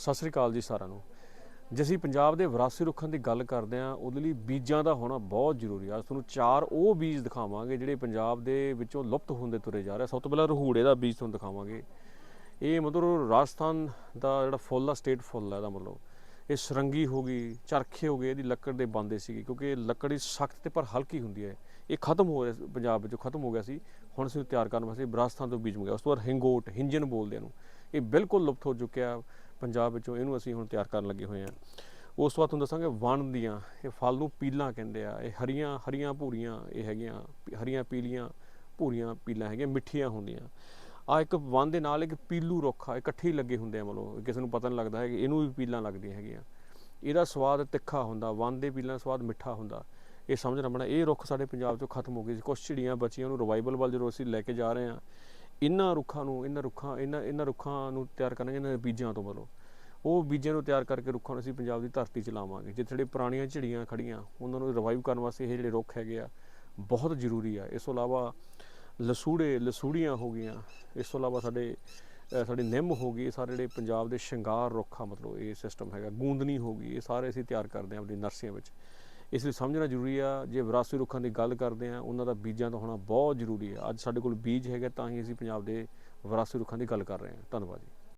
ਸਤਿ ਸ੍ਰੀ ਅਕਾਲ ਜੀ ਸਾਰਿਆਂ ਨੂੰ। ਜੇ ਅਸੀਂ ਪੰਜਾਬ ਦੇ ਵਿਰਾਸਤੀ ਰੁੱਖਾਂ ਦੀ ਗੱਲ ਕਰਦੇ ਹਾਂ, ਉਹਦੇ ਲਈ ਬੀਜਾਂ ਦਾ ਹੋਣਾ ਬਹੁਤ ਜ਼ਰੂਰੀ ਆ। ਤੁਹਾਨੂੰ ਚਾਰ ਉਹ ਬੀਜ ਦਿਖਾਵਾਂਗੇ ਜਿਹੜੇ ਪੰਜਾਬ ਦੇ ਵਿੱਚੋਂ ਲੁਪਤ ਹੁੰਦੇ ਤੁਰੇ ਜਾ ਰਹੇ ਸਭ ਤੋਂ ਪਹਿਲਾਂ ਰਹੂੜੇ ਦਾ ਬੀਜ ਤੁਹਾਨੂੰ ਦਿਖਾਵਾਂਗੇ। ਇਹ ਮਤਲਬ ਰਾਜਸਥਾਨ ਦਾ ਜਿਹੜਾ ਫੁੱਲ ਆ, ਸਟੇਟ ਫੁੱਲ ਆ ਇਹਦਾ ਮਤਲਬ। ਇਹ ਸਰੰਗੀ ਹੋ ਗਈ, ਚਰਖੇ ਹੋ ਗਏ, ਇਹਦੀ ਲੱਕੜ ਦੇ ਬੰਦੇ ਸੀਗੇ, ਕਿਉਂਕਿ ਇਹ ਲੱਕੜੀ ਸਖਤ ਤੇ ਪਰ ਹਲਕੀ ਹੁੰਦੀ ਹੈ। ਇਹ ਖਤਮ ਹੋ ਰਿਹਾ ਪੰਜਾਬ ਵਿੱਚੋਂ ਖਤਮ ਹੋ ਗਿਆ ਸੀ। ਹੁਣ ਅਸੀਂ ਤਿਆਰ ਕਰਨ ਵਾਸਤੇ ਰਾਜਸਥਾਨ ਤੋਂ ਬੀਜ ਮੰਗਿਆ। ਉਸ ਤੋਂ ਬਾਅਦ ਹਿੰਗੋਟ, ਹਿੰਜਨ ਬੋਲਦੇ ਇਹਨੂੰ। ਇਹ ਬਿਲਕੁਲ ਲੁਪਤ ਹੋ ਚੁੱਕਿਆ। ਪੰਜਾਬ ਵਿੱਚੋਂ ਇਹਨੂੰ ਅਸੀਂ ਹੁਣ ਤਿਆਰ ਕਰਨ ਲੱਗੇ ਹੋਏ ਹਾਂ। ਉਸ ਤੋਂ ਬਾਅਦ ਤੁਹਾਨੂੰ ਦੱਸਾਂਗੇ ਵਣ ਦੀਆਂ, ਇਹ ਫਲ ਨੂੰ ਪੀਲਾਂ ਕਹਿੰਦੇ ਆ, ਇਹ ਹਰੀਆਂ ਹਰੀਆਂ ਭੂਰੀਆਂ ਇਹ ਹੈਗੀਆਂ ਹਰੀਆਂ ਪੀਲੀਆਂ ਭੂਰੀਆਂ ਪੀਲਾਂ ਹੈਗੀਆਂ, ਮਿੱਠੀਆਂ ਹੁੰਦੀਆਂ। ਆ ਇੱਕ ਵਣ ਦੇ ਨਾਲ ਇੱਕ ਪੀਲੂ ਰੁੱਖ ਆ ਇਕੱਠੇ ਹੀ ਲੱਗੇ ਹੁੰਦੇ ਆ ਮਤਲਬ, ਕਿਸੇ ਨੂੰ ਪਤਾ ਨਹੀਂ ਲੱਗਦਾ ਹੈ ਕਿ ਇਹਨੂੰ ਵੀ ਪੀਲਾਂ ਲੱਗਦੀਆਂ ਹੈਗੀਆਂ। ਇਹਦਾ ਸਵਾਦ ਤਿੱਖਾ ਹੁੰਦਾ, ਵਣ ਦੇ ਪੀਲਾਂ ਦਾ ਸਵਾਦ ਮਿੱਠਾ ਹੁੰਦਾ। ਇਹ ਸਮਝਣਾ ਪੈਣਾ ਇਹ ਰੁੱਖ ਸਾਡੇ ਪੰਜਾਬ 'ਚੋਂ ਖਤਮ ਹੋ ਗਏ ਸੀ ਕੁਝ ਚਿੜੀਆਂ ਬਚੀਆਂ, ਉਹਨੂੰ ਰਿਵਾਈਵਲ ਵੱਲ ਜਦੋਂ ਅਸੀਂ ਲੈ ਕੇ ਜਾ ਰਹੇ ਹਾਂ ਇਹਨਾਂ ਰੁੱਖਾਂ ਨੂੰ ਇਹਨਾਂ ਰੁੱਖਾਂ ਇਹਨਾਂ ਇਹਨਾਂ ਰੁੱਖਾਂ ਨੂੰ ਤਿਆਰ ਕਰਾਂਗੇ ਇਹਨਾਂ ਦੇ ਬੀਜਾਂ ਤੋਂ ਮਤਲਬ ਉਹ ਬੀਜਾਂ ਨੂੰ ਤਿਆਰ ਕਰਕੇ ਰੁੱਖਾਂ ਨੂੰ ਅਸੀਂ ਪੰਜਾਬ ਦੀ ਧਰਤੀ 'ਚ ਲਾਵਾਂਗੇ, ਜਿੱਥੇ ਜਿਹੜੇ ਪੁਰਾਣੀਆਂ ਝਿੜੀਆਂ ਖੜੀਆਂ ਉਹਨਾਂ ਨੂੰ ਰਿਵਾਈਵ ਕਰਨ ਵਾਸਤੇ ਇਹ ਜਿਹੜੇ ਰੁੱਖ ਹੈਗੇ ਆ, ਬਹੁਤ ਜ਼ਰੂਰੀ ਆ। ਇਸ ਤੋਂ ਇਲਾਵਾ ਲਸੂੜੇ, ਲਸੂੜੀਆਂ ਹੋ ਗਈਆਂ, ਇਸ ਤੋਂ ਇਲਾਵਾ ਸਾਡੇ ਸਾਡੇ ਨਿੰਮ ਹੋ ਗਈ, ਇਹ ਸਾਰੇ ਜਿਹੜੇ ਪੰਜਾਬ ਦੇ ਸ਼ਿੰਗਾਰ ਰੁੱਖ ਆ ਮਤਲਬ ਇਹ ਸਿਸਟਮ ਹੈਗਾ, ਗੂੰਦਨੀ ਹੋ ਗਈ, ਇਹ ਸਾਰੇ ਅਸੀਂ ਤਿਆਰ ਕਰਦੇ ਹਾਂ ਆਪਣੀ ਨਰਸਰੀਆਂ ਵਿੱਚ। ਇਸ ਲਈ ਸਮਝਣਾ ਜ਼ਰੂਰੀ ਆ, ਜੇ ਵਿਰਾਸਤੀ ਰੁੱਖਾਂ ਦੀ ਗੱਲ ਕਰਦੇ ਆ, ਉਹਨਾਂ ਦਾ ਬੀਜਾਂ ਦਾ ਹੋਣਾ ਬਹੁਤ ਜ਼ਰੂਰੀ ਹੈ ਅੱਜ ਸਾਡੇ ਕੋਲ ਬੀਜ ਹੈਗਾ, ਤਾਂ ਹੀ ਅਸੀਂ ਪੰਜਾਬ ਦੇ ਵਿਰਾਸਤੀ ਰੁੱਖਾਂ ਦੀ ਗੱਲ ਕਰ ਰਹੇ ਹਾਂ। ਧੰਨਵਾਦ ਜੀ।